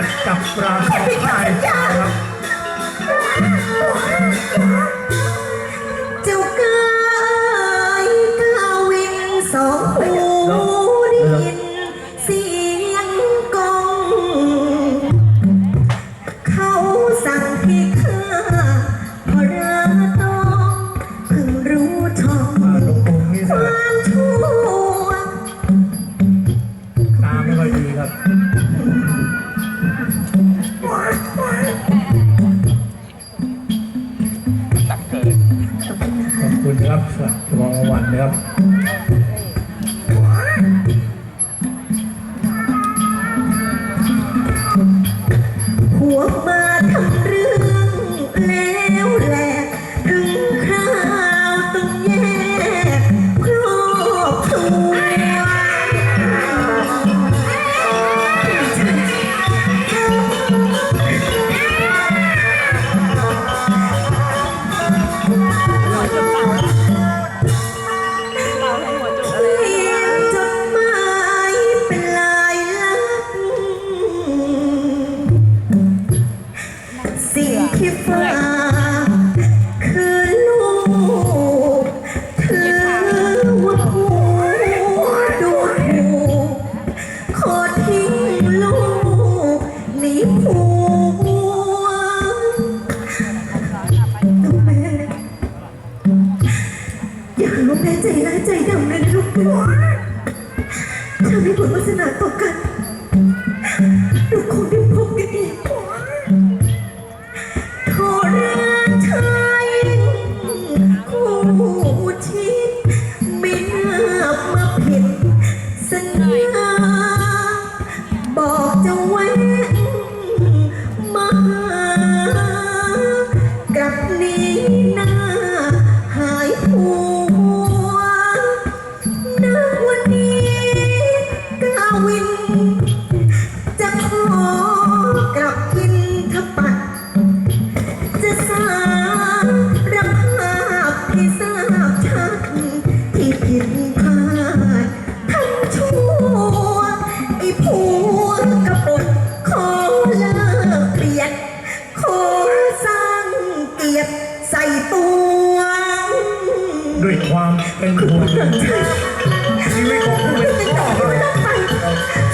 ถจับปลาของค่ายครับเจ้ากายกาวินสองหูได้ยินเสียงกองเขาสั่งให้ข้าพราต้องเพิ่งรู้ช่องความชั่ว ตาไม่ค่อยดีครับ ขอบคุณครับสำหรับรางวัลนะครับ ร้ายใจดำเลยนะลูกเธอมีบุญวาสนาตกกัน ด้วยความเป็นห่วงชีวิตของผู้เป็นพ่อ ไ